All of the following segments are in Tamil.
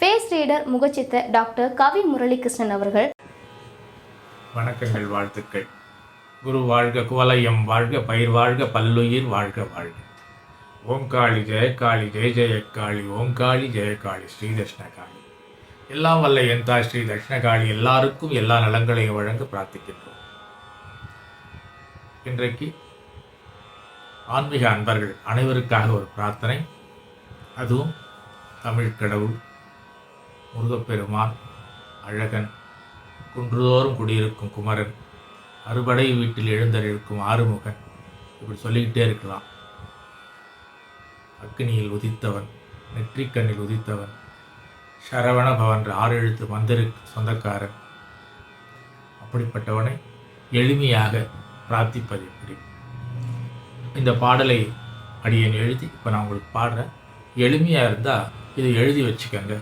ஃபேஸ் ரீடர் முகச்சித்த டாக்டர் கவி முரளிகிருஷ்ணன் அவர்கள். வணக்கங்கள் வாழ்த்துக்கள். குரு வாழ்க குவலயம் வாழ்க பயிர் வாழ்க பல்லுயிர் வாழ்க வாழ்க. ஓங்காளி ஜெயகாளி ஜெய ஜெயக்காளி ஓங்காளி ஜெயகாளி ஸ்ரீ தட்சிணகாளி எல்லாம் வல்ல என் தாய் ஸ்ரீ தட்சிணகாளி எல்லாருக்கும் எல்லா நலங்களையும் வழங்க பிரார்த்திக்கின்றோம். இன்றைக்கு ஆன்மீக அன்பர்கள் அனைவருக்காக ஒரு பிரார்த்தனை. அதுவும் தமிழ் கடவுள் முருகப்பெருமான் அழகன் குன்றுதோறும் குடியிருக்கும் குமரன் அறுபடை வீட்டில் எழுந்தருக்கும் ஆறுமுகன் இப்படி சொல்லிக்கிட்டே இருக்கலாம். அக்னியில் உதித்தவன் நெற்றிக்கண்ணில் உதித்தவன் சரவண பவன் ஆறு எழுத்து மந்திருக்கு சொந்தக்காரன். அப்படிப்பட்டவனை எளிமையாக பிரார்த்திப்பது எப்படி? இந்த பாடலை அடியேன் எழுதி இப்போ நான் உங்களுக்கு பாடுறேன். எளிமையாக இருந்தால் இதை எழுதி வச்சுக்கோங்க.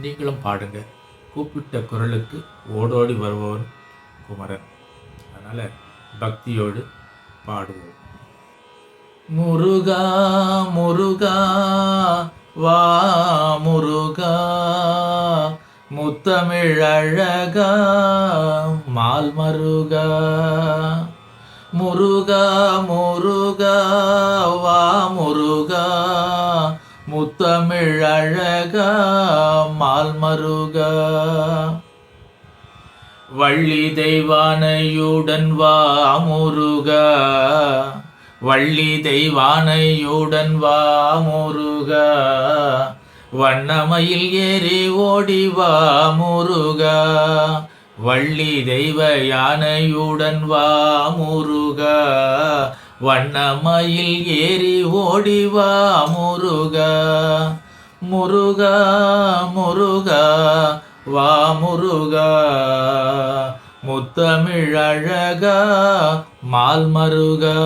நீங்களும் பாடுங்க. கூப்பிட்ட குரலுக்கு ஓடோடி வருபவன் குமரன். அதனால் பக்தியோடு பாடுவோம். முருகா முருகா வா முருகா. முத்தமிழழகா மால் மருகா. முருகா முருகா வா முருகா. முத்தமிழழகா மால் மருகா. வள்ளி தெய்வானையுடன் வா முருகா. வள்ளி தெய்வானையுடன் வா முருகா. வண்ணமையில் ஏறி ஓடி வா முருகா. வள்ளி தெய்வ யானையுடன் வா முருகா. வண்ணமயில் ஏறி ஓடிவா முருகா. முருகா முருகா. வா முருகா. முத்தமிழழகா மால் மருகா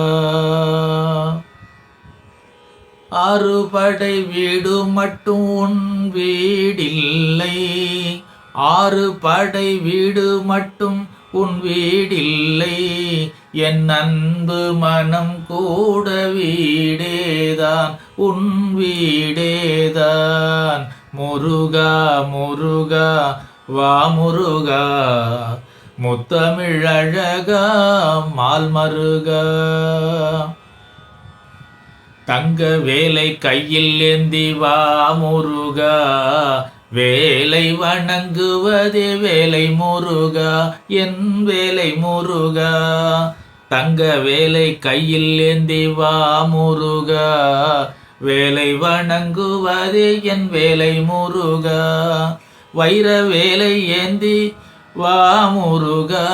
ஆறுபடை வீடு மட்டும் உன் வீடில்லை. ஆறு படை வீடு மட்டும் உன் வீடில்லை. என் அன்பு மனம் கூட வீடேதான். உன் வீடேதான். முருகா முருகா வா முருகா. முத்தமிழழகா மால்மருகா தங்க வேலை கையில் ஏந்தி வா முருகா. வேலை வணங்குவதே வேலை முருகா என் வேலை முருகா. தங்க வேலை கையில் ஏந்தி வா முருகா. வேலை வணங்குவதே என் வேலை முருகா. வைர வேலை ஏந்தி வா முருகா.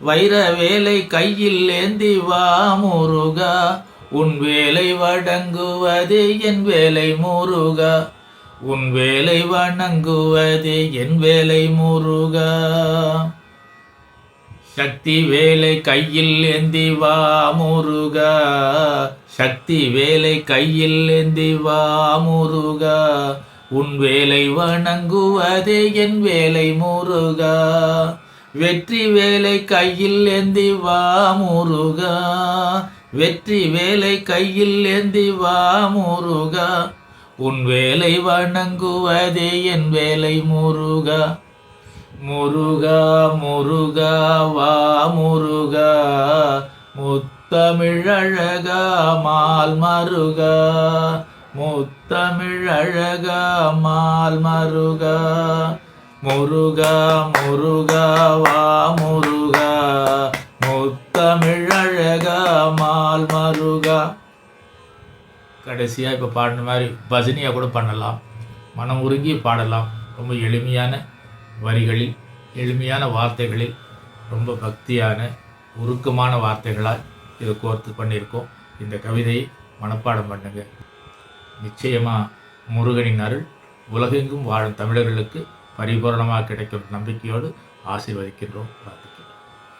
வைர வேலை கையில் ஏந்தி வா முருகா. உன் வேலை வடங்குவது என் வேலை முருகா. உன் வேலை வணங்குவதே என் வேலை முருகா. சக்தி வேலை கையில் ஏந்தி வா முருகா. சக்தி வேலை கையில் ஏந்தி வா முருகா. உன் வேலை வணங்குவதே என் வேலை முருகா. வெற்றி வேலை கையில் ஏந்தி வா முருகா. வெற்றி வேலை கையில் ஏந்தி வா முருகா. உன் வேலை வணங்குவதே என் வேலை முருகா. முருகா முருகா வா முருகா. முத்தமிழழகா மால் மருகா. முத்தமிழழகா மால் மருகா. முருகா முருகா வா முருகா. முத்தமிழழகா மால் மருகா. கடைசியாக இப்போ பாடின மாதிரி பஜனியாக கூட பண்ணலாம். மனம் உருங்கி பாடலாம். ரொம்ப எளிமையான வரிகளில் எளிமையான வார்த்தைகளில் ரொம்ப பக்தியான உருக்கமான வார்த்தைகளால் இதை கோர்த்து பண்ணியிருக்கோம். இந்த கவிதையை மனப்பாடம் பண்ணுங்க. நிச்சயமாக முருகனின் அருள் உலகெங்கும் வாழும் தமிழர்களுக்கு பரிபூரணமாக கிடைக்கும் நம்பிக்கையோடு ஆசீர்வதிக்கின்றோம். பிரார்த்திக்கின்றோம்